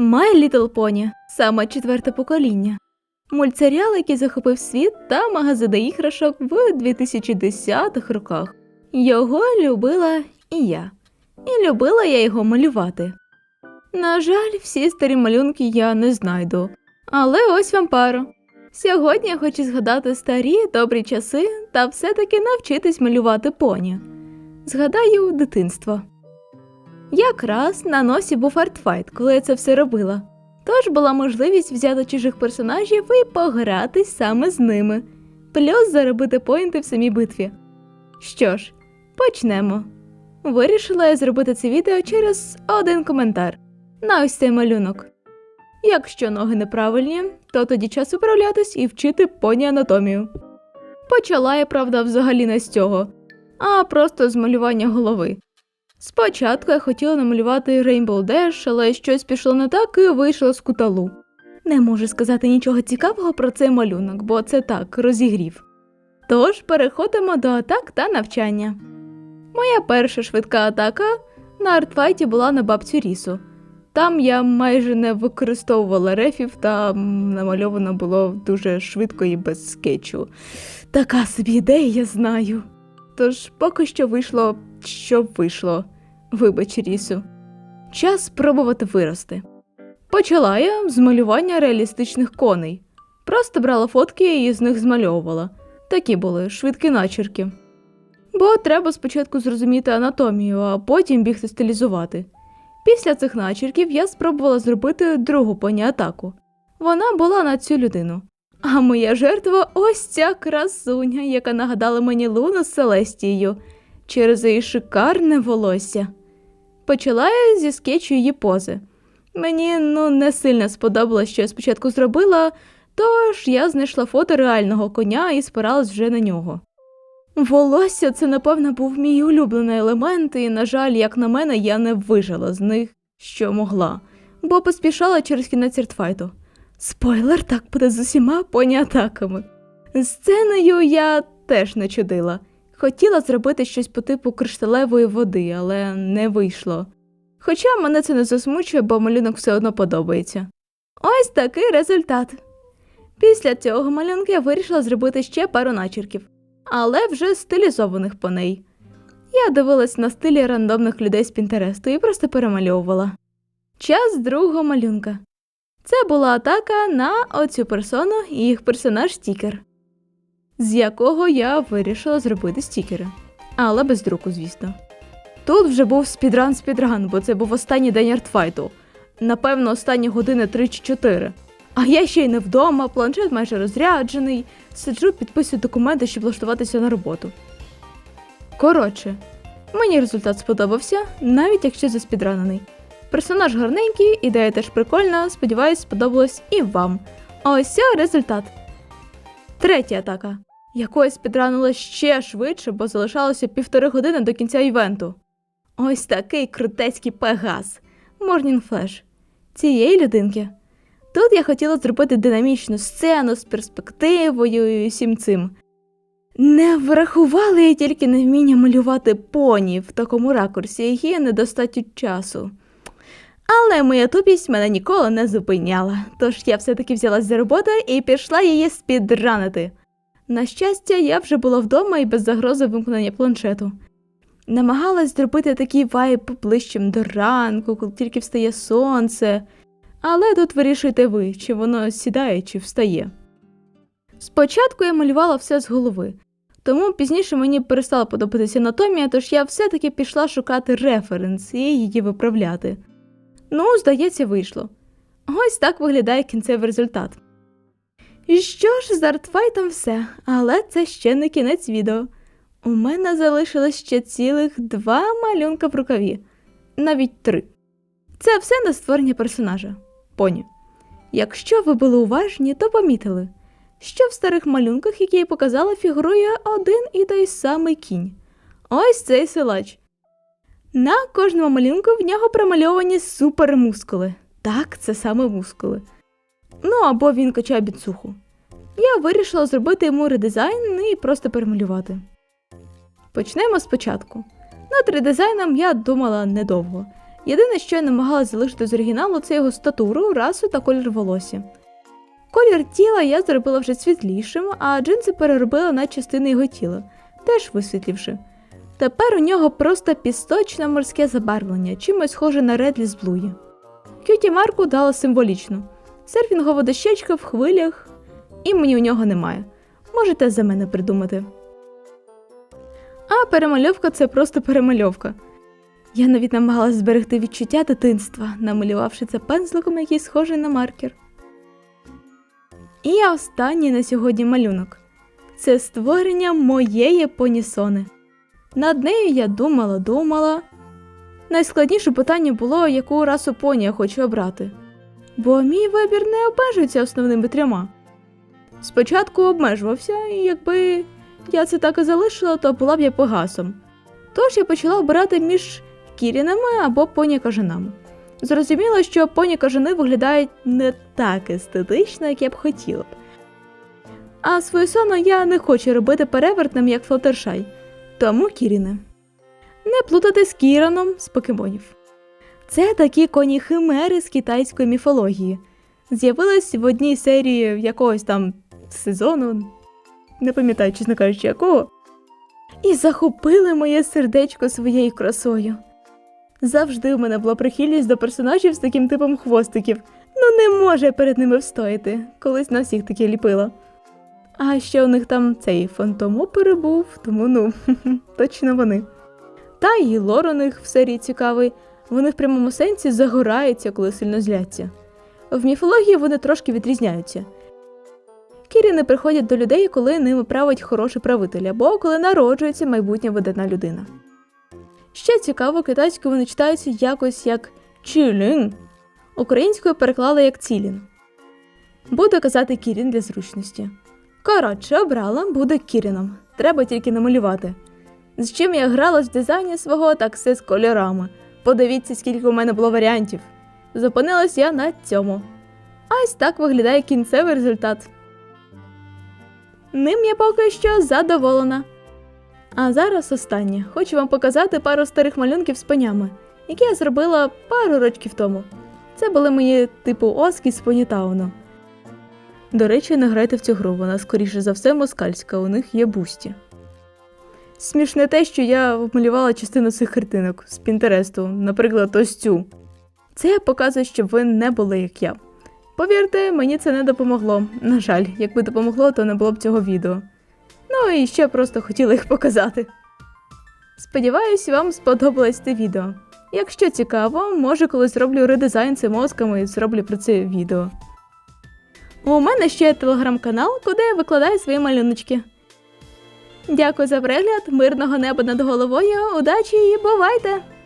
My Little Pony саме четверте покоління. Мультсеріал, який захопив світ та магазини іграшок в 2010-х роках. Його любила і я. І любила я його малювати. На жаль, всі старі малюнки я не знайду. Але ось вам пара. Сьогодні я хочу згадати старі добрі часи та все-таки навчитись малювати поні. Згадаю дитинство. Якраз на носі був артфайт, коли я це все робила. Тож була можливість взяти чужих персонажів і погратись саме з ними, плюс заробити поінти в самій битві. Що ж, почнемо. Вирішила я зробити це відео через один коментар на ось цей малюнок. Якщо ноги неправильні, то тоді час управлятись і вчити поні анатомію. Почала я, правда, взагалі не з цього, а просто з малювання голови. Спочатку я хотіла намалювати Rainbow Dash, але щось пішло не так і вийшло з куталу. Не можу сказати нічого цікавого про цей малюнок, бо це так, розігрів. Тож переходимо до атак та навчання. Моя перша швидка атака на артфайті була на бабцю Рісу. Там я майже не використовувала рефів, та намальовано було дуже швидко і без скетчу. Така собі ідея, я знаю. Тож поки що вийшло, що вийшло. Вибач, Рісу. Час спробувати вирости. Почала я з малювання реалістичних коней. Просто брала фотки і з них змальовувала. Такі були швидкі начерки. Бо треба спочатку зрозуміти анатомію, а потім бігти стилізувати. Після цих начерків я спробувала зробити другу поні атаку. Вона була на цю людину. А моя жертва ось ця красуня, яка нагадала мені Луну з Селестією через її шикарне волосся. Почала я зі скетчу її пози. Мені ну не сильно сподобалось, що я спочатку зробила, тож я знайшла фото реального коня і спиралась вже на нього. Волосся це, напевно, був мій улюблений елемент, і, на жаль, як на мене, я не вижила з них, що могла, бо поспішала через кінець артфайту. Спойлер так буде з усіма поні атаками. Сценою я теж не чудила. Хотіла зробити щось по типу кришталевої води, але не вийшло. Хоча мене це не засмучує, бо малюнок все одно подобається. Ось такий результат. Після цього малюнка я вирішила зробити ще пару начерків, але вже стилізованих по неї. Я дивилась на стилі рандомних людей з Пінтересту і просто перемальовувала. Час другого малюнка. Це була атака на оцю персону і їх персонаж стікер, з якого я вирішила зробити стікери, але без друку, звісно. Тут вже був спідран спідран, бо це був останній день артфайту. Напевно, останні години 3 чи 4. А я ще й не вдома, планшет майже розряджений, сиджу, підписую документи, щоб влаштуватися на роботу. Коротше, мені результат сподобався, навіть якщо заспідранений. Персонаж гарненький, ідея теж прикольна, сподіваюсь, сподобалось і вам. А ось це результат. Третя атака, якою спідранила ще швидше, бо залишалося півтори години до кінця івенту. Ось такий крутецький пегас. Morning Flash. Цієї людинки. Тут я хотіла зробити динамічну сцену з перспективою і всім цим. Не врахувала я тільки невміння малювати поні в такому ракурсі і недостатньо часу. Але моя тупість мене ніколи не зупиняла, тож я все-таки взялась за роботу і пішла її спідранити. На щастя, я вже була вдома і без загрози вимкнення планшету. Намагалась зробити такий вайб ближчим до ранку, коли тільки встає сонце. Але тут вирішуйте ви, чи воно сідає, чи встає. Спочатку я малювала все з голови, тому пізніше мені перестала подобатися анатомія, тож я все-таки пішла шукати референс і її виправляти. Ну, здається, вийшло. Ось так виглядає кінцевий результат. Що ж, з артфайтом все, але це ще не кінець відео. У мене залишилось ще цілих два малюнка в рукаві, навіть три. Це все на створення персонажа поні. Якщо ви були уважні, то помітили, що в старих малюнках, які я показала, фігурує один і той самий кінь. Ось цей силач. На кожному малюнку в нього промальовані супермускули. Так, це саме мускули. Ну або він качає біцуху. Я вирішила зробити йому редизайн і просто перемалювати. Почнемо спочатку. Над редизайном я думала недовго. Єдине, що я намагалась залишити з оригіналу, це його статуру, расу та колір волосся. Колір тіла я зробила вже світлішим, а джинси переробила на частини його тіла, теж висвітлівши. Тепер у нього просто пісточне морське забарвлення, чимось схоже на Редлі з Блуї. Кюті Марку дала символічно. Серфінгова дощечка в хвилях, і мені у нього немає. Можете за мене придумати. А перемальовка це просто перемальовка. Я навіть намагалась зберегти відчуття дитинства, намалювавши це пензликом, який схожий на маркер. І останній на сьогодні малюнок це створення моєї понісони. Над нею я думала, думала. Найскладніше питання було, яку расу поні я хочу обрати. Бо мій вибір не обмежується основними трьома. Спочатку обмежувався, і якби я це так і залишила, то була б я погасом. Тож я почала обирати між кірінами або поні кажанами. Зрозуміло, що поні кажани виглядають не так естетично, як я б хотіла б. А свою сону я не хочу робити перевертним, як Флатершай, тому кіріни. Не плутати з Кіраном з покемонів. Це такі коні химери з китайської міфології. З'явились в одній серії якогось там сезону, не пам'ятаю, чесно кажучи, якого. І захопили моє сердечко своєю красою. Завжди у мене була прихильність до персонажів з таким типом хвостиків. Ну не може перед ними встояти, колись на всіх таке ліпила. А ще у них там цей фантом опери був, тому ну, точно вони. Та і лор у них в серії цікавий, вони в прямому сенсі загораються, коли сильно зляться. В міфології вони трошки відрізняються. Кіріни приходять до людей, коли ними править хороший правитель, або коли народжується майбутня видатна людина. Ще цікаво, китайською вони читаються якось як чілін. Українською переклали як цілін. Буду казати Кірін для зручності. Коротше, обрала, буде Кіріном. Треба тільки намалювати. З чим я грала в дизайні свого, так все з кольорами. Подивіться, скільки у мене було варіантів. Зупинилась я на цьому. Ось так виглядає кінцевий результат. Ним я поки що задоволена. А зараз останнє. Хочу вам показати пару старих малюнків з понями, які я зробила пару років тому. Це були мої типу Оскі з Понітауну. До речі, не грайте в цю гру, вона скоріше за все москальська, у них є бусті. Смішне те, що я вмалювала частину цих картинок з Пінтересту, наприклад, ось цю. Це я показую, щоб ви не були як я. Повірте, мені це не допомогло. На жаль, якби допомогло, то не було б цього відео. Ну і ще просто хотіла їх показати. Сподіваюсь, вам сподобалось це відео. Якщо цікаво, може колись зроблю редизайн цим мозками і зроблю про це відео. У мене ще є телеграм-канал, куди я викладаю свої малюночки. Дякую за перегляд, мирного неба над головою, удачі і бувайте!